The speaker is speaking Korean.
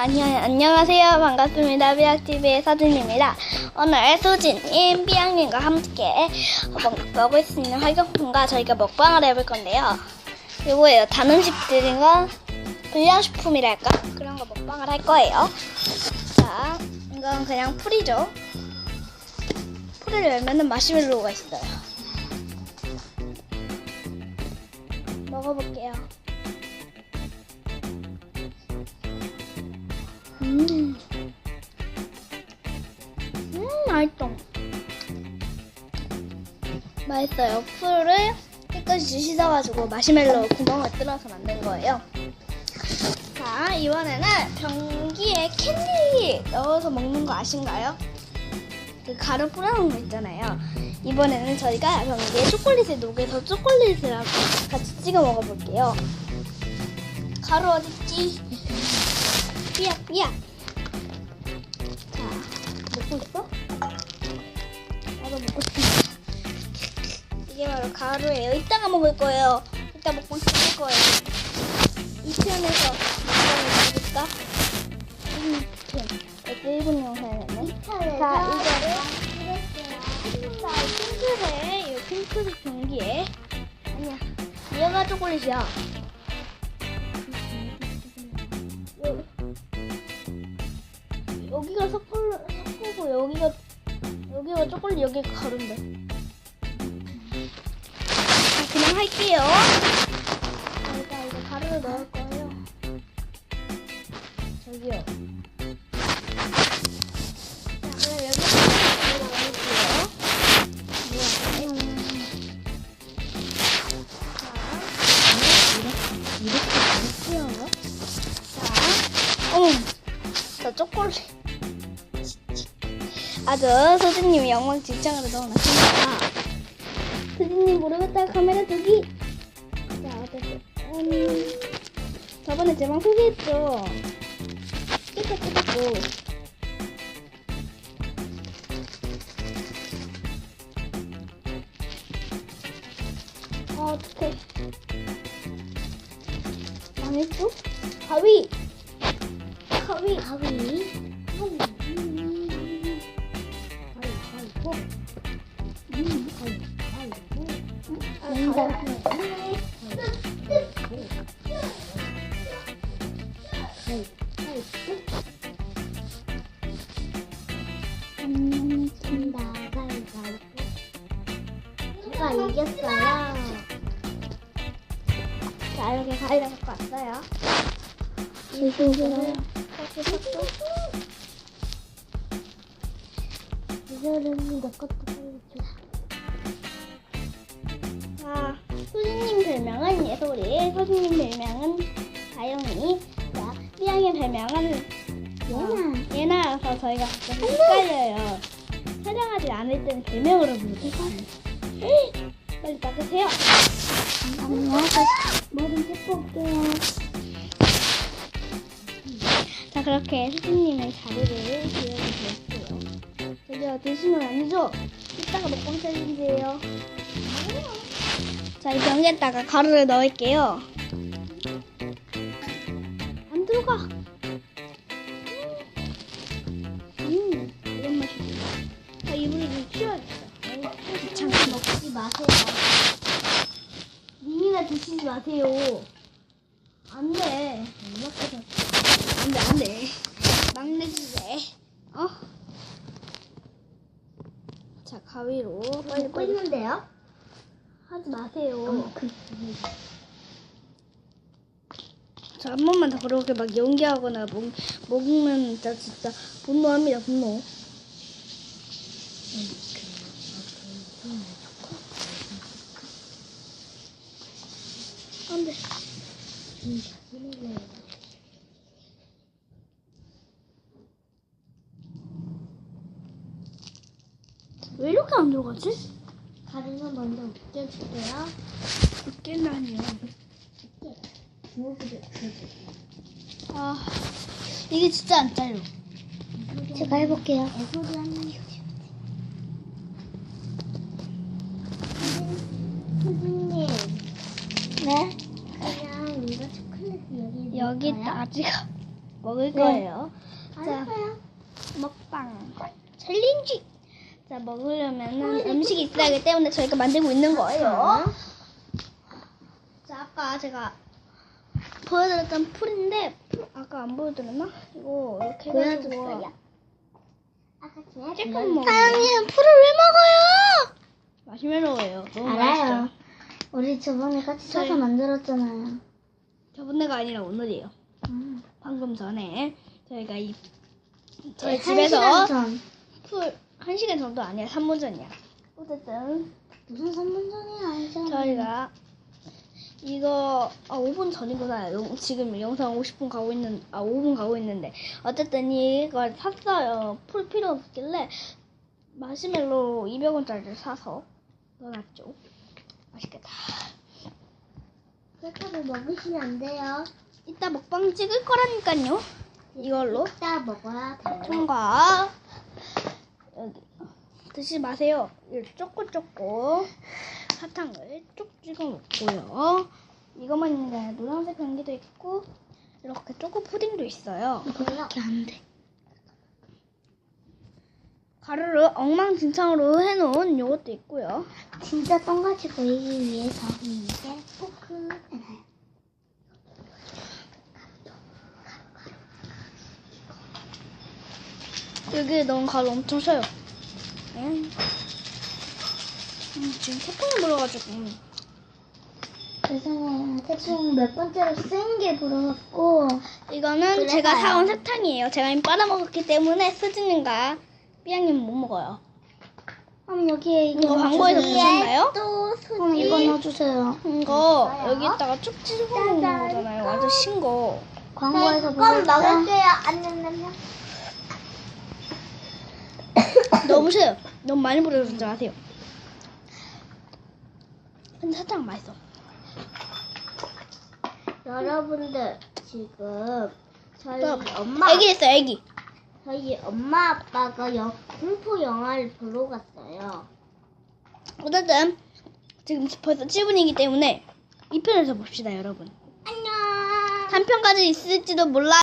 아니, 안녕하세요. 반갑습니다. 비학TV의 서진입니다. 오늘 소진님, 비양님과 함께 먹, 먹을 수 있는 활용품과 저희가 먹방을 해볼 건데요. 이거예요. 단 음식들과 불량식품이랄까? 그런 거 먹방을 할 거예요. 자, 이건 그냥 풀이죠. 풀을 열면은 마시멜로우가 있어요. 먹어볼게요. 음. 음, 맛있어. 맛있어요. 풀을 깨끗이 씻어가지고 마시멜로 구멍을 뚫어서 만든 거예요. 자, 이번에는 변기에 캔디 넣어서 먹는 거 아신가요? 그 가루 뿌려놓은 거 있잖아요. 이번에는 저희가 변기에 초콜릿을 녹여서 초콜릿을 같이 찍어 먹어볼게요. 가루 어딨지? 삐약 삐약 자 먹고 있어? 나도 먹고 싶어. 이게 바로 가루예요. 이따가 먹을 거예요. 이따 먹방 찍을 거예요. 2편에서 먹방을 찍을까? 1편 1분 영상이네 자 이거를 자 핑크색 이 핑크색 변기에. 아니야. 얘가 초콜릿이야 여기가 석굴, 석굴고 여기가 여기가 초콜릿 여기가 가루인데. 자, 그냥 할게요. 저희가 이거 가루를 넣을 거예요. 저기요. 자 그럼 여기 자 이렇게 이렇게 자 어머 저 초콜릿 아주 소진님이 영광직장으로 넣어놨습니다. 소진님 모르겠다. 카메라 두기. 자 어쨌든 음, 저번에 제 방 소개했죠. 스티커 찍었고. 아 어떡해. 망했어? 가위! 가위! 가위 제가 이겼어요. 자 이렇게 갖고 왔어요 이거는 쏙쏙쏙쏙. 이거는 내 것도 빨리 줘. 자, 소진님 별명은 예솔이, 소진님 별명은 다영이, 자, 삐양의 별명은 얘나. 예나여서 저희가 가끔 헷갈려요. 촬영하지 않을 때는 별명으로 부르고 빨리 닦으세요. 잠깐만요. 뭐좀 뜯고 올게요. 자, 그렇게 소진님의 자리를 비워주셨고요. 저기요, 드시면 아니죠? 이따가 먹방 챌린지예요. 자, 이 병에다가 가루를 넣을게요. 빨리 빨리 끓는데요? 하지 마세요. 그, 자, 한 번만 더 그렇게 막 연기하거나 먹, 먹으면 진짜, 진짜 분노합니다, 분노. 안 돼. 왜 이렇게 안 들어가지? 가루는 먼저 으깨줄게요. 웃긴다니요. 주먹으로 아, 이게 진짜 안 짜요. 제가 해볼게요. 애소리 하는 선생님, 네? 그냥 이거 초콜릿 여기 여기 아직. 먹을 네. 거예요. 자, 알았어요. 먹방 챌린지. 자, 먹으려면 음식이 있어야 하기 때문에 저희가 만들고 있는 거예요. 자, 아까 제가 보여드렸던 풀인데 풀 아까 안 보여드렸나? 이거 이렇게 해가지고 보여줬어요. 아까 조금 먹. 사장님 풀을 왜 먹어요? 마시멜로예요. 너무 알아요. 맛있죠. 우리 저번에 같이 저희- 만들었잖아요. 저번에가 아니라 오늘이에요. 음. 방금 전에 저희가 이 저희 한 집에서 시간 전. 풀 한 시간 정도 아니야 3분 전이야. 어쨌든 무슨 선문전이야 알죠? 저희가 이거 아 5분 전이구나. 영- 지금 영상 50분 가고 있는 아 5분 가고 있는데 어쨌든 이걸 샀어요. 풀 필요 없길래 마시멜로 200원짜리를 사서 넣어놨죠. 맛있겠다. 그렇다고 먹으시면 안 돼요. 이따 먹방 찍을 거라니까요. 이걸로 이따 먹어야 돼요. 통과. 여기 드시지 마세요. 이 쪼꼬쪼꼬 사탕을 쭉 찍어 먹고요. 이것만 있는 게 아니라 노란색 변기도 있고 이렇게 초코 푸딩도 있어요. 이렇게 안 돼. 가루를 엉망진창으로 해놓은 요것도 있고요. 진짜 똥같이 보이기 위해서 이게 포크 해놔요. 여기 넣은 가루 엄청 셔요. 음, 음, 지금 태풍이 불어가지고 음. 죄송해요. 태풍 몇 번째로 센 게 불어갖고 이거는 그래서요. 제가 사온 사탕이에요. 제가 이미 빨아먹었기 때문에 수진님과 삐양님은 못 먹어요. 그럼 여기에 이거 이거 광고에서 넣어주세요. 보셨나요? 또 그럼 이거 넣어주세요. 이거 있어요? 여기다가 쭉 찍어 먹는 짜잔. 거잖아요. 완전 신 거. 광고에서 보셨어요? 안녕하세요. 너무 싫어요. 너무 많이 뿌려주지 마세요. 근데 사탕 맛있어. 여러분들 지금 저희 또 엄마 애기 있어 애기. 저희 엄마 아빠가 여, 공포 영화를 보러 갔어요. 어쨌든 지금 벌써 7분이기 때문에 2편에서 봅시다 여러분. 안녕. 3편까지 있을지도 몰라요.